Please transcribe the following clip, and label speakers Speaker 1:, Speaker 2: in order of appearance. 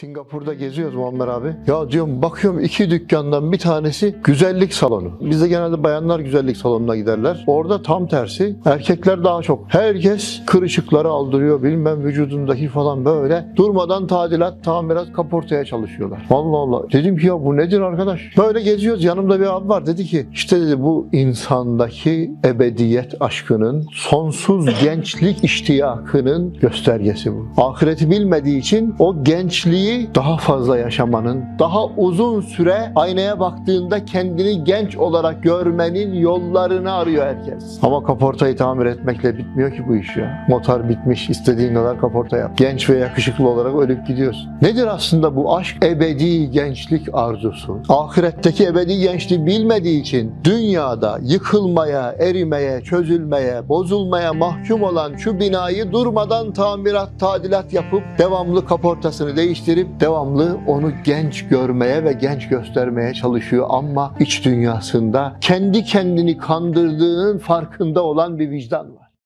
Speaker 1: Singapur'da geziyoruz Muammer abi. Ya diyorum bakıyorum iki dükkandan bir tanesi güzellik salonu. Bizde genelde bayanlar güzellik salonuna giderler. Orada tam tersi erkekler daha çok. Herkes kırışıkları aldırıyor bilmem vücudundaki falan böyle. Durmadan tadilat, tamirat, kaportaya çalışıyorlar. Allah Allah. Dedim ki ya bu nedir arkadaş? Böyle geziyoruz yanımda bir abi var. Dedi ki işte dedi bu insandaki ebediyet aşkının sonsuz gençlik iştiyakının göstergesi bu. Ahireti bilmediği için o gençliği daha fazla yaşamanın, daha uzun süre aynaya baktığında kendini genç olarak görmenin yollarını arıyor herkes. Ama kaportayı tamir etmekle bitmiyor ki bu iş ya. Motor bitmiş, istediğin kadar kaporta yap. Genç ve yakışıklı olarak ölüp gidiyorsun. Nedir aslında bu aşk? Ebedi gençlik arzusu. Ahiretteki ebedi gençliği bilmediği için dünyada yıkılmaya, erimeye, çözülmeye, bozulmaya mahkum olan şu binayı durmadan tamirat, tadilat yapıp devamlı kaportasını değiştirip devamlı onu genç görmeye ve genç göstermeye çalışıyor ama iç dünyasında kendi kendini kandırdığının farkında olan bir vicdan var.